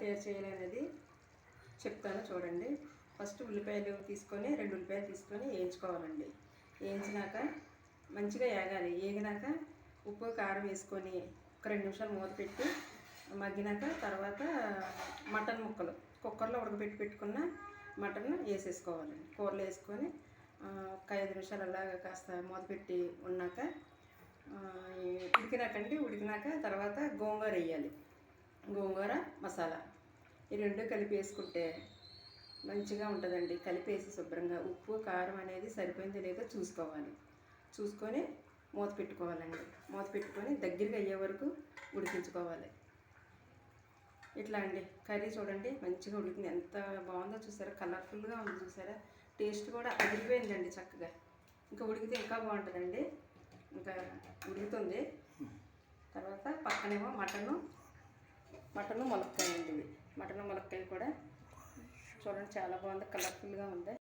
తయారు చేయాలి అనేది చెప్తాను చూడండి. ఫస్ట్ ఉల్లిపాయలు తీసుకొని రెండు ఉల్లిపాయలు తీసుకొని వేయించుకోవాలండి. వేయించినాక మంచిగా ఏగాలి. ఏగినాక ఉప్పు కారం వేసుకొని ఒక రెండు నిమిషాలు మూత పెట్టి మగ్గినాక తర్వాత మటన్ ముక్కలు. కుక్కర్లో ఉడకబెట్టి పెట్టుకున్న మటన్ వేసేసుకోవాలండి. కూరలో వేసుకొని ఒక ఐదు నిమిషాలు అలాగా కాస్త మూత పెట్టి ఉన్నాక ఉడికినాకండి. ఉడికినాక తర్వాత గోంగూర వేయాలి. గోంగూర మసాలా. ఈ రెండు కలిపి వేసుకుంటే మంచిగా ఉంటుందండి. కలిపేసి శుభ్రంగా ఉప్పు కారం అనేది సరిపోయిందో లేదో చూసుకోవాలి. చూసుకొని మూత పెట్టుకోవాలండి. మూత పెట్టుకొని దగ్గరగా అయ్యే వరకు ఉడికించుకోవాలి. ఇట్లా అండి. కర్రీ చూడండి మంచిగా ఉడికింది. ఎంత బాగుందో చూసారా? కలర్ఫుల్గా ఉంది చూసారా? టేస్ట్ కూడా అదిరిపోయిందండి చక్కగా. ఇంకా ఉడికితే ఇంకా బాగుంటుందండి. ఇంకా ఉడుకుతుంది. తర్వాత పక్కనేమో మటను మటన్ ములక్కాయ అండి ఇది మటన్ ములక్కాయ కూడా చూడండి చాలా బాగుంది కలర్ఫుల్గా ఉంది.